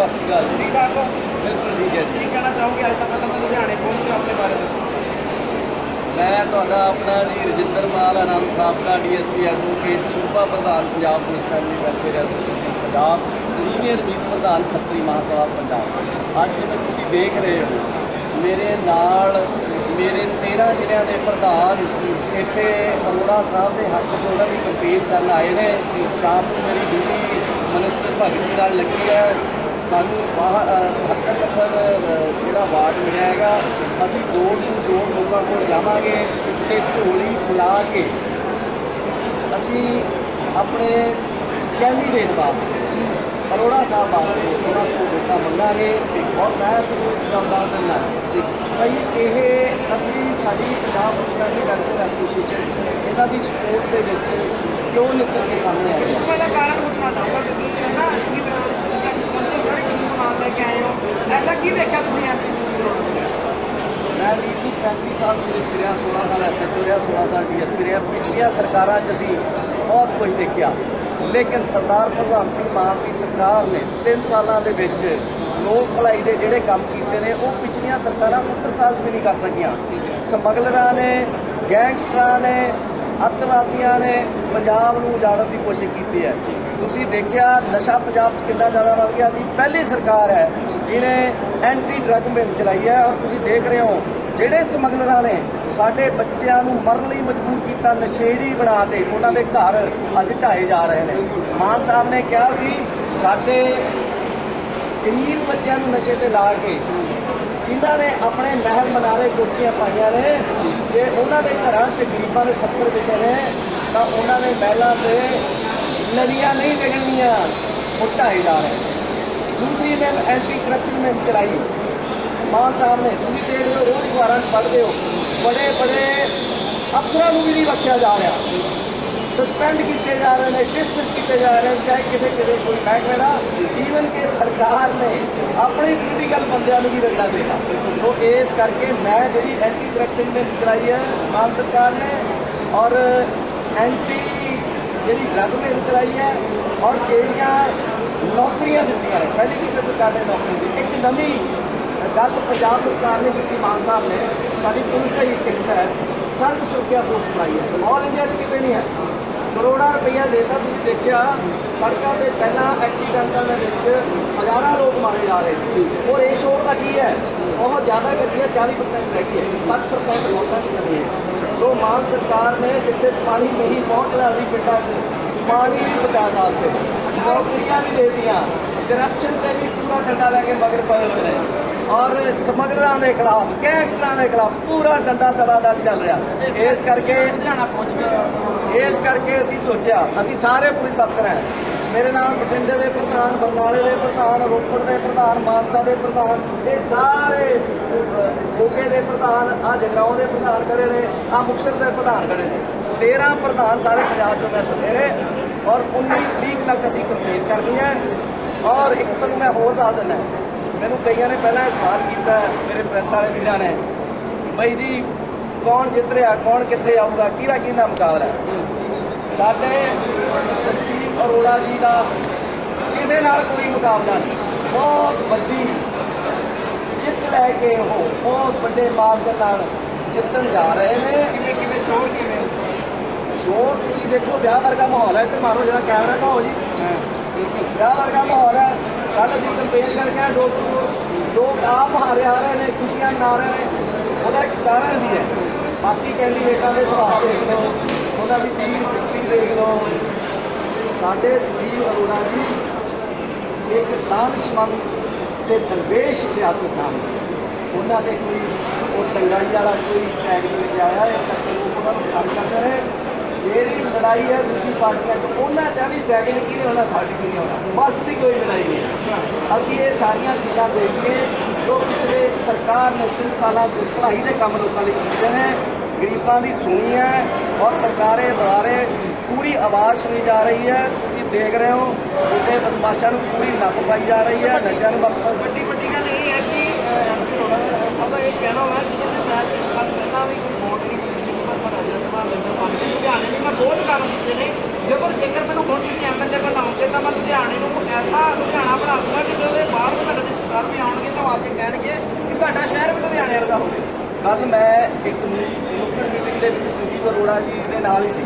ਸਤਿ ਸ਼੍ਰੀ ਅਕਾਲ ਜੀ। ਠੀਕ ਠਾਕ ਹੋ? ਬਿਲਕੁਲ ਠੀਕ ਹੈ ਜੀ। ਕੀ ਕਹਿਣਾ ਚਾਹੋਗੇ? ਅੱਜ ਤਾਂ ਪਹਿਲਾਂ ਤਾਂ ਲੁਧਿਆਣੇ ਪਹੁੰਚੇ ਆਪਣੇ ਬਾਰੇ ਦੱਸੋ। ਮੈਂ ਤੁਹਾਡਾ ਆਪਣਾ ਜੀ ਰਜਿੰਦਰ ਮਾਲ ਆਨੰਦ ਸਾਬਕਾ ਡੀਐਸਪੀ ਐਡਵੋਕੇਟ ਸੂਬਾ ਪ੍ਰਧਾਨ Punjab police family welfare association Punjab senior ਮੀਤ ਪ੍ਰਧਾਨ ਖੱਤਰੀ ਮਹਾਸਭਾ ਪੰਜਾਬ। ਅੱਜ ਜਿਵੇਂ ਤੁਸੀਂ ਦੇਖ ਰਹੇ ਹੋ ਮੇਰੇ ਨਾਲ ਮੇਰੇ 13 ਜ਼ਿਲ੍ਹਿਆਂ ਦੇ ਪ੍ਰਧਾਨ ਇੱਥੇ ਅਰੋੜਾ ਸਾਹਿਬ ਦੇ ਹੱਕ 'ਚ ਉਹਨਾਂ ਦੀ ਕੰਪੇਨ ਕਰਨ ਆਏ ਨੇ। ਸ਼ਾਮ ਨੂੰ ਮੇਰੀ ਡਿਊਟੀ ਮਨਿਸਟਰ ਭਗਤ ਜੀ ਨਾਲ ਲੱਗੀ ਹੈ। ਸਾਨੂੰ ਬਾਹਰ 78 ਨੰਬਰ ਅ, ਜਿਹੜਾ ਵਾਰਡ ਮਿਲਿਆ ਹੈਗਾ ਅਸੀਂ ਦੋ ਦਿਨ ਦੋ ਲੋਕਾਂ ਕੋਲ ਜਾਵਾਂਗੇ ਤੇ ਝੋਲੀ ਫੁਲਾ ਕੇ ਅਸੀਂ ਆਪਣੇ ਕੈਂਡੀਡੇਟ ਵਾਸਤੇ ਅਰੋੜਾ ਸਾਹਿਬ ਵਾਸਤੇ ਉਹਨਾਂ ਕੋਲ ਵੋਟਾਂ ਮੰਗਾਂਗੇ ਤੇ ਬਹੁਤ ਮੈਂ ਤੁਹਾਨੂੰ ਇੱਕ ਗੱਲ ਦੱਸ ਦਿੰਦਾ ਭਈ ਇਹ ਅਸੀਂ ਸਾਡੀ ਪੰਜਾਬ ਪੁਲਿਸ ਵੈਲਫੇਅਰ ਐਸੋਸੀਏਸ਼ਨ ਇਹਨਾਂ ਦੀ ਸਪੋਰਟ ਦੇ ਵਿੱਚ ਕਿਉਂ ਨਿਕਲ ਕੇ ਸਾਹਮਣੇ ਮੈਂ ਇਹਦਾ ਕਾਰਨ ਪੁੱਛਣਾ ਚਾਹੂੰਗਾ ਕਿ ਨਾ ਕਿ ਤੁਸੀਂ ਅੱਜ ਪਹੁੰਚੇ ਸਾਰੇ ਟੀਮ ਨੂੰ ਨਾਲ ਲੈ ਕੇ ਆਏ ਹੋ ਐਸਾ ਕੀ ਦੇਖਿਆ ਤੁਸੀਂ ਐਮਪੀ ਕਰੋੜਾ ਦੇ ਵਿੱਚ ਮੈਂ ਵੀ ਜੀ 35 ਸਾਲ ਪੁਲਿਸ ਰਿਹਾ 16 ਸਾਲ ਐਸਐਚਓ ਰਿਹਾ 16 ਸਾਲ ਡੀਐਸਪੀ ਰਿਹਾ। ਪਿਛਲੀਆਂ ਸਰਕਾਰਾਂ 'ਚ ਅਸੀਂ ਬਹੁਤ ਕੁਝ ਦੇਖਿਆ। ਲੇਕਿਨ ਸਰਦਾਰ ਭਗਵੰਤ ਸਿੰਘ ਮਾਨ ਦੀ ਸਰਕਾਰ ਨੇ 3 ਸਾਲਾਂ ਦੇ ਵਿੱਚ ਲੋਕ ਭਲਾਈ ਦੇ ਜਿਹੜੇ ਕੰਮ ਕੀਤੇ ਨੇ, ਉਹ ਪਿਛਲੀਆਂ ਸਰਕਾਰਾਂ 70 ਸਾਲ 'ਚ ਵੀ ਨਹੀਂ ਕਰ ਸਕੀਆਂ। ਸਮਗਲਰਾਂ ਨੇ, ਗੈਂਗਸਟਰਾਂ ਨੇ, ਅੱਤਵਾਦੀਆਂ ਨੇ ਪੰਜਾਬ ਨੂੰ ਉਜਾੜਨ ਦੀ ਕੋਸ਼ਿਸ਼ ਕੀਤੀ ਹੈ। ਤੁਸੀਂ ਦੇਖਿਆ ਨਸ਼ਾ ਪੰਜਾਬ 'ਚ ਕਿੰਨਾ ਜ਼ਿਆਦਾ ਵੱਧ ਗਿਆ ਸੀ? ਪਹਿਲੀ ਸਰਕਾਰ ਹੈ ਜਿਹਨੇ ਐਂਟੀ ਡਰੱਗ ਮੁਹਿੰਮ ਚਲਾਈ ਹੈ ਔਰ ਤੁਸੀਂ ਦੇਖ ਰਹੇ ਹੋ, ਜਿਹੜੇ ਸਮਗਲਰਾਂ ਨੇ ਸਾਡੇ ਬੱਚਿਆਂ ਨੂੰ ਮਰਨ ਲਈ ਮਜਬੂਰ ਕੀਤਾ, ਨਸ਼ੇੜੀ ਬਣਾ ਕੇ ਉਹਨਾਂ ਦੇ ਘਰ ਅੱਜ ਢਾਏ ਜਾ ਰਹੇ ਨੇ। ਮਾਨ ਸਾਹਿਬ ਨੇ ਕਿਹਾ ਸੀ, ਸਾਡੇ ਗਰੀਬ ਬੱਚਿਆਂ ਨੂੰ ਨਸ਼ੇ ਤੇ ਲਾ ਕੇ ਜਿਨ੍ਹਾਂ ਨੇ ਆਪਣੇ ਮਹਿਲ ਮਨਾਰੇ ਕੋਠੀਆਂ ਪਾਈਆਂ ਨੇ, ਜੇ ਉਹਨਾਂ ਦੇ ਘਰਾਂ 'ਚ ਗਰੀਬਾਂ ਦੇ 70 ਵਿਸ਼ੇ ਨੇ, ਤਾਂ ਉਹਨਾਂ ਦੇ ਮਹਿਲਾਂ ਤੇ ਨਦੀਆਂ ਨਹੀਂ ਡਿੱਗਣੀਆਂ ਉਹ ਢਾਏ ਜਾ ਰਹੇ ਨੇ ਦੂਸਰੀ ਨੇ ਐਂਟੀ ਕਰਪਸ਼ਨ में ਚਲਾਈ ਮਾਨ ਸਾਹਿਬ ਨੇ ਤੁਸੀਂ ਦੇਖ ਰਹੇ ਹੋ ਰੋਜ਼ ਅਖਬਾਰਾਂ 'ਚ ਪੜ੍ਹਦੇ ਹੋ ਬੜੇ ਬੜੇ ਅਫਸਰਾਂ ਨੂੰ ਵੀ ਨਹੀਂ ਰੱਖਿਆ ਜਾ ਰਿਹਾ ਸਸਪੈਂਡ ਕੀਤੇ ਜਾ ਰਹੇ ਨੇ ਡਿਸਮਿਸ ਕੀਤੇ ਜਾ ਰਹੇ ਨੇ ਚਾਹੇ ਕਿਸੇ ਕਿਸੇ ਕੋਈ ਮਹਿਕਮੇ ਦਾ ਈਵਨ ਕਿ ਸਰਕਾਰ ਨੇ ਆਪਣੇ ਪੋਲੀਟੀਕਲ ਬੰਦਿਆਂ ਨੂੰ ਵੀ ਰੱਖਣਾ ਦੇਣਾ ਸੋ ਇਸ ਕਰਕੇ ਮੈਂ ਜਿਹੜੀ ਐਂਟੀ ਕਰਪਸ਼ਨ ਨੇ ਚਲਾਈ ਹੈ ਮਾਨ ਸਰਕਾਰ ਨੇ ਔਰ ਐਂਟੀ ਜਿਹੜੀ ਡਰੱਗ ਨੇ ਚਲਾਈ ਹੈ ਔਰ ਜਿਹੜੀਆਂ ਨੌਕਰੀਆਂ ਦਿੱਤੀਆਂ ਨੇ। ਪਹਿਲੀ ਕਿਸੇ ਸਰਕਾਰ ਨੇ ਨੌਕਰੀ ਦਿੱਤੀ? ਇੱਕ ਨਵੀਂ ਗੱਲ ਪੰਜਾਬ ਸਰਕਾਰ ਨੇ ਕੀਤੀ ਮਾਨ ਸਾਹਿਬ ਨੇ। ਸਾਡੀ ਪੁਲਿਸ ਦਾ ਹੀ ਇੱਕ ਹਿੱਸਾ ਹੈ। ਸੜਕ ਸੁਰੱਖਿਆ ਫੋਰਸ ਬਣਾਈ ਹੈ। ਆਲ ਇੰਡੀਆ 'ਚ ਕਿਤੇ ਨਹੀਂ ਹੈ। ਕਰੋੜਾਂ ਰੁਪਈਆ ਦੇਤਾ। ਤੁਸੀਂ ਦੇਖਿਆ, ਸੜਕਾਂ ਤੇ ਪਹਿਲਾਂ ਐਕਸੀਡੈਂਟਾਂ ਦੇ ਵਿੱਚ ਹਜ਼ਾਰਾਂ ਲੋਕ ਮਾਰੇ ਜਾ ਰਹੇ ਸੀ। ਔਰ ਇਹ ਸ਼ੋਰ ਦਾ ਕੀ ਹੈ? ਬਹੁਤ ਜ਼ਿਆਦਾ ਗੱਡੀਆਂ 40% ਰਹਿ ਗਈ ਹੈ। 60% ਲੋਕਾਂ ਦੀ ਕਮੀ ਹੈ। ਸੋ ਮਾਨ ਸਰਕਾਰ ਨੇ ਜਿੱਥੇ ਪਾਣੀ ਨਹੀਂ ਪਹੁੰਚ ਰਿਹਾ ਸੀ ਪਿੰਡਾਂ 'ਚ ਪਾਣੀ ਵੀ ਪਹੁੰਚਾ ਦਿੱਤੇ ਨੌਕਰੀਆਂ ਵੀ ਦੇ ਦਿੱਤੀਆਂ ਕਰਪਸ਼ਨ ਤੇ ਵੀ ਪੂਰਾ ਡੰਡਾ ਲੈ ਕੇ ਮਗਰ ਪਏ ਹੋਏ ਨੇ। ਔਰ ਸਮਗਲਰਾਂ ਦੇ ਖਿਲਾਫ ਗੈਂਗਸਟਰਾਂ ਦੇ ਖਿਲਾਫ ਪੂਰਾ ਡੰਡਾ ਦਰਾਦਾ ਚੱਲ ਰਿਹਾ। ਇਸ ਕਰਕੇ ਇਸ ਕਰਕੇ ਅਸੀਂ ਸੋਚਿਆ ਅਸੀਂ ਸਾਰੇ ਪੁਲਿਸ ਅਫਸਰ ਹਾਂ। ਮੇਰੇ ਨਾਲ ਬਠਿੰਡੇ ਦੇ ਪ੍ਰਧਾਨ, ਬਰਨਾਲੇ ਦੇ ਪ੍ਰਧਾਨ, ਰੋਪੜ ਦੇ ਪ੍ਰਧਾਨ, ਮਾਨਸਾ ਦੇ ਪ੍ਰਧਾਨ, ਇਹ ਸਾਰੇ ਸੋਕੇ ਦੇ ਪ੍ਰਧਾਨ ਆ ਜਗਰਾਉਂ ਦੇ ਪ੍ਰਧਾਨ ਖੜੇ ਨੇ ਆ ਮੁਕਤਸਰ ਦੇ ਪ੍ਰਧਾਨ ਖੜੇ ਨੇ। 13 ਪ੍ਰਧਾਨ ਸਾਰੇ ਪੰਜਾਬ ਤੋਂ ਮੈਂ ਸੁਣੇ ਨੇ ਔਰ 19 ਤਰੀਕ ਤੱਕ ਅਸੀਂ ਕੰਪਲੀਟ ਕਰਨੀ ਹੈ। ਔਰ ਇੱਕ ਤੁਹਾਨੂੰ ਮੈਂ ਹੋਰ ਦੱਸ ਦਿੰਦਾ ਮੈਨੂੰ ਕਈਆਂ ਨੇ ਪਹਿਲਾਂ ਇਹ ਸਵਾਲ ਕੀਤਾ ਮੇਰੇ ਪ੍ਰੈਸ ਵਾਲੇ ਵੀਰਾਂ ਨੇ, ਬਈ ਜੀ, ਕੌਣ ਜਿੱਤ ਰਿਹਾ, ਕੌਣ ਕਿੱਥੇ ਆਊਗਾ, ਕਿਹਦਾ ਕਿਹਦਾ ਮੁਕਾਬਲਾ ਸਾਡੇ ਸੰਜੀਵ ਅਰੋੜਾ ਜੀ ਦਾ ਕਿਸੇ ਨਾਲ ਕੋਈ ਮੁਕਾਬਲਾ ਨਹੀਂ। ਬਹੁਤ ਵੱਡੀ ਜਿੱਤ ਲੈ ਕੇ ਉਹ ਬਹੁਤ ਵੱਡੇ ਮਾਰਜਨ ਨਾਲ ਜਿੱਤਣ ਜਾ ਰਹੇ ਨੇ। ਕਿਵੇਂ ਕਿਵੇਂ ਸ਼ੋਰ ਕਿਵੇਂ ਸ਼ੋਰ ਤੁਸੀਂ ਦੇਖੋ ਵਿਆਹ ਵਰਗਾ ਮਾਹੌਲ ਹੈ। ਤੇ ਮਾਰੋ ਜਿਹੜਾ ਕੈਮਰਾ ਕਹੋ ਜੀ। ਵਿਆਹ ਵਰਗਾ ਮਾਹੌਲ ਹੈ। ਕੱਲ ਅਸੀਂ ਕੰਪੇਨ ਕਰਕੇ ਆਏ ਡੋਰ। ਲੋਕ ਆਪ ਹਾਰੇ ਆ ਰਹੇ ਨੇ ਖੁਸ਼ੀਆਂ ਮਨਾ ਰਹੇ ਨੇ। ਉਹਦਾ ਇੱਕ ਕਾਰਨ ਵੀ ਹੈ। ਬਾਕੀ ਕੈਂਡੀਡੇਟਾਂ ਦੇ ਸੁਭਾਅ ਦੇਖ ਲਓ। ਉਹਨਾਂ ਦੀ ਟੀਮ ਸਿਸਟਮ ਦੇਖ ਲਓ। ਸਾਡੇ ਸੰਜੀਵ ਅਰੋੜਾ ਜੀ ਇੱਕ ਦਾਨਸ਼ਮੰਦ ਤੇ ਦਰਵੇਸ਼ ਸਿਆਸਤਦਾਨ ਉਹਨਾਂ ਦੇ ਕੋਈ ਉਹ ਦੰਗਾਈ ਵਾਲਾ ਕੋਈ ਟੈਗ ਨਹੀਂ ਲੱਗਿਆ ਆਇਆ, ਇਸ ਕਰਕੇ ਲੋਕ ਉਹਨਾਂ ਨੂੰ ਪਸੰਦ ਕਰਦੇ ਨੇ ਜਿਹੜੀ ਲੜਾਈ ਹੈ ਦੂਜੀ ਪਾਰਟੀਆਂ 'ਚ ਉਹਨਾਂ ਦਾ ਵੀ ਸੈਕਿੰਡ ਕੀ ਨਹੀਂ ਹੋਣਾ ਥਰਡ ਕੀ ਨਹੀਂ ਹੋਣਾ। ਫਸਟ ਦੀ ਕੋਈ ਲੜਾਈ ਨਹੀਂ ਹੈ। ਅਸੀਂ ਇਹ ਸਾਰੀਆਂ ਚੀਜ਼ਾਂ ਦੇਖ ਕੇ ਜੋ ਪਿਛਲੇ ਸਰਕਾਰ ਨੇ ਤਿੰਨ ਸਾਲਾਂ ਤੋਂ ਪੜ੍ਹਾਈ ਦੇ ਕੰਮ ਲੋਕਾਂ ਲਈ ਕੀਤੇ ਨੇ ਗਰੀਬਾਂ ਦੀ ਸੁਣੀ ਹੈ ਔਰ ਸਰਕਾਰੇ ਦੁਆਰੇ ਪੂਰੀ ਆਵਾਜ਼ ਸੁਣੀ ਜਾ ਰਹੀ ਹੈ। ਤੁਸੀਂ ਦੇਖ ਰਹੇ ਹੋ ਉਹਦੇ ਬਦਮਾਸ਼ਾਂ ਨੂੰ ਪੂਰੀ ਨੱਕ ਪਾਈ ਜਾ ਰਹੀ ਹੈ ਨਸ਼ਿਆਂ ਨੂੰ ਵੱਡੀ ਵੱਡੀ ਗੱਲ ਇਹ ਹੈ ਕਿ ਸਭ ਇਹ ਕਹਿਣਾ ਹੈ ਕਿ ਜਿਹਦੇ ਪਹਿਲਾਂ ਵੀ ਕੋਈ ਵੋਟ ਕੀਤੀ ਲੁਧਿਆਣੇ ਵੀ ਮੈਂ ਬਹੁਤ ਕੰਮ ਕੀਤੇ ਨੇ। ਜਦੋਂ ਜੇਕਰ ਮੈਨੂੰ ਹੁਣ ਤੁਸੀਂ ਐਮਐਲਏ ਬਣਾਉਂਗੇ ਤਾਂ ਮੈਂ ਲੁਧਿਆਣੇ ਨੂੰ ਐਸਾ ਲੁਧਿਆਣਾ ਬਣਾ ਦੂੰਗਾ ਕਿ ਜਦੋਂ ਬਾਹਰ ਦੇ ਮੇਰੇ ਵੀ ਆਉਣਗੇ ਤਾਂ ਆ ਕੇ ਕਹਿਣਗੇ ਕਿ ਸਾਡਾ ਸ਼ਹਿਰ ਲੁਧਿਆਣੇ ਵਰਗਾ ਹੋਵੇ। ਕੱਲ ਮੈਂ ਇੱਕ ਸੰਜੀਵ ਅਰੋੜਾ ਜੀ ਦੇ ਨਾਲ ਹੀ ਸੀ।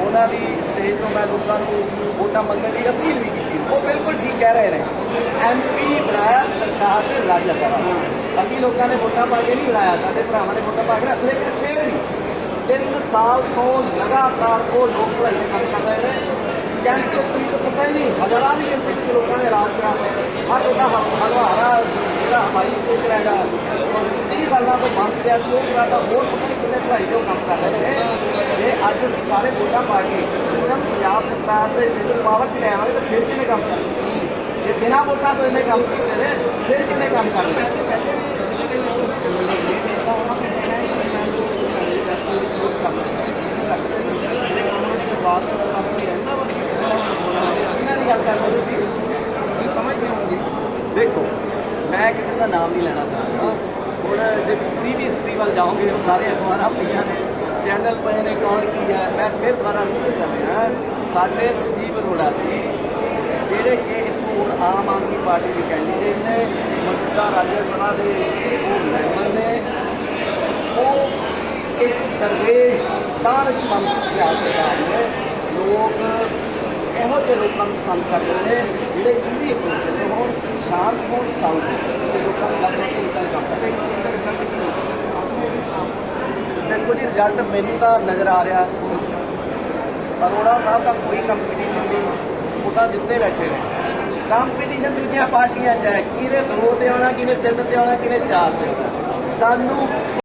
ਉਹਨਾਂ ਦੀ ਸਟੇਜ ਤੋਂ ਮੈਂ ਲੋਕਾਂ ਨੂੰ ਵੋਟਾਂ ਮੰਗਣ ਦੀ ਅਪੀਲ ਵੀ ਕੀਤੀ। ਉਹ ਬਿਲਕੁਲ ਠੀਕ ਕਹਿ ਰਹੇ ਨੇ। ਐਮਪੀ ਬਣਾਇਆ ਸਰਕਾਰ ਨੇ ਰਾਜ ਸਭਾ ਅਸੀਂ ਲੋਕਾਂ ਨੇ ਵੋਟਾਂ ਪਾ ਕੇ ਨਹੀਂ ਬਣਾਇਆ। ਸਾਡੇ ਭਰਾਵਾਂ ਨੇ ਵੋਟਾਂ ਪਾ ਕੇ ਰੱਖ ਲੇਕਿਨ ਫੇਰ ਵੀ। ਤਿੰਨ ਸਾਲ ਤੋਂ ਲਗਾਤਾਰ ਉਹ ਲੋਕ ਭਲਾਈ ਦੇ ਕੰਮ ਕਰ ਰਹੇ ਨੇ। ਕੈਂਸਰ ਤੋਂ ਪਤਾ ਹੀ ਨਹੀਂ। ਹਜ਼ਾਰਾਂ ਦੀ ਗਿਣਤੀ ਵਿੱਚ ਲੋਕਾਂ ਨੇ ਰਾਜ ਕਰਾ ਹਰ ਉਹਦਾ ਹਲਵਾਰਾ ਜਿਹੜਾ ਹਮਾਰੀ ਸਟੇਟ ਰਹੇਗਾ 30 ਸਾਲਾਂ ਤੋਂ ਬੰਦ ਪਿਆ ਸੀ, ਉਹ ਕਰਾਤਾ, ਹੋਰ ਭਲਾਈ ਦੇ ਉਹ ਕੰਮ ਕਰ ਰਹੇ ਨੇ? ਜੇ ਅੱਜ ਅਸੀਂ ਸਾਰੇ ਵੋਟਾਂ ਪਾ ਕੇ ਨੂੰ ਪੰਜਾਬ ਸਰਕਾਰ ਦੇ ਵਿੱਚ ਪਾਵਰ ਚ ਲੈ ਆਵਾਂਗੇ ਤਾਂ ਫਿਰ ਕਿਵੇਂ ਕੰਮ ਕਰਨਗੇ ਜੇ ਬਿਨਾਂ ਵੋਟਾਂ ਤੋਂ ਇਹਨੇ ਕੰਮ ਕੀਤੇ ਨੇ ਫਿਰ ਕਿਵੇਂ ਕੰਮ ਕਰਨਗੇ ਪਹਿਲੇ ਪਹਿਲੇ ਵੀ ਜਿਹੜੇ ਜਿਹੜੇ ਨੇਤਾ ਉਹਨਾਂ ਦੇ ਕਹਿਣਾ ਹੈ ਕਿ ਮੈਂ ਲੋਕ ਰੈਸਟ ਦੇ ਵਿਰੋਧ ਕਰ ਰਿਹਾ ਜਿਹੜੇ ਕੰਮ ਦੀ ਸ਼ੁਰੂਆਤ ਤੋਂ ਕੰਮ ਹੀ ਰਹਿੰਦਾ ਵਾ ਇਹਨਾਂ ਦੀ ਗੱਲ ਕਰਦੇ ਤੁਸੀਂ? ਇਹ ਸਮਝ ਨਹੀਂ ਆਉਂਦੀ। ਦੇਖੋ ਮੈਂ ਕਿਸੇ ਦਾ ਨਾਮ ਨਹੀਂ ਲੈਣਾ ਚਾਹੁੰਦਾ। ਹੁਣ ਜੇ ਪੂਰੀ ਵੀ ਹਿਸਟਰੀ ਵੱਲ ਜਾਓਗੇ, ਉਹ ਸਾਰੇ ਅਖਬਾਰਾਂ ਪਈਆਂ ਨੇ ਚੈਨਲ ਪਏ ਨੇ, ਕੌਣ ਕੀ ਹੈ, ਮੈਂ ਫਿਰ ਦੁਬਾਰਾ ਰਿਪੀਟ ਕਰ ਰਿਹਾ ਸਾਡੇ ਸੰਜੀਵ ਅਰੋੜਾ ਜੀ, ਜਿਹੜੇ ਕਿ ਇੱਥੋਂ ਹੁਣ ਆਮ ਆਦਮੀ ਪਾਰਟੀ ਦੇ ਕੈਂਡੀਡੇਟ ਨੇ, ਮੌਜੂਦਾ ਰਾਜ ਸਭਾ ਦੇ ਉਹ ਮੈਂਬਰ ਨੇ, ਉਹ ਇੱਕ ਦਰਵੇਸ਼ ਦਾਨਸ਼ਮੰਦ ਸਿਆਸਤਦਾਨ ਨੇ ਲੋਕ ਇਹੋ ਲੋਕਾਂ ਨੂੰ ਪਸੰਦ ਕਰਦੇ ਨੇ। ਜਿਹੜੇ ਇੰਦੀ ਅਪਰੋਚ ਨੇ ਹੋਣ ਸ਼ਾਂਤ ਹੋਣ ਸਾਊਂਡ ਤੇ ਲੋਕਾਂ ਨੂੰ ਲੱਗਦਾ ਕਿ ਇਦਾਂ ਕੰਮ ਕਰਦੇ। ਇਹਦਾ ਰਿਜ਼ਲਟ ਕੀ ਹੋਊਗਾ? ਦੇਖੋ ਜੀ ਰਿਜ਼ਲਟ ਮੈਨੂੰ ਤਾਂ ਨਜ਼ਰ ਆ ਰਿਹਾ। ਅਰੋੜਾ ਸਾਹਿਬ ਦਾ ਕੋਈ ਕੰਪੀਟੀਸ਼ਨ ਨਹੀਂ। ਉਹ ਤਾਂ ਜਿੱਤੇ ਬੈਠੇ ਨੇ। ਕੰਪੀਟੀਸ਼ਨ ਦੂਜੀਆਂ ਪਾਰਟੀਆਂ 'ਚ ਹੈ। ਕਿਹਨੇ ਦੋ ਤੇ ਆਉਣਾ, ਕਿਹਨੇ ਤਿੰਨ ਤੇ ਆਉਣਾ, ਕਿਹਨੇ ਚਾਰ ਤੇ ਆਉਣਾ। ਸਾਨੂੰ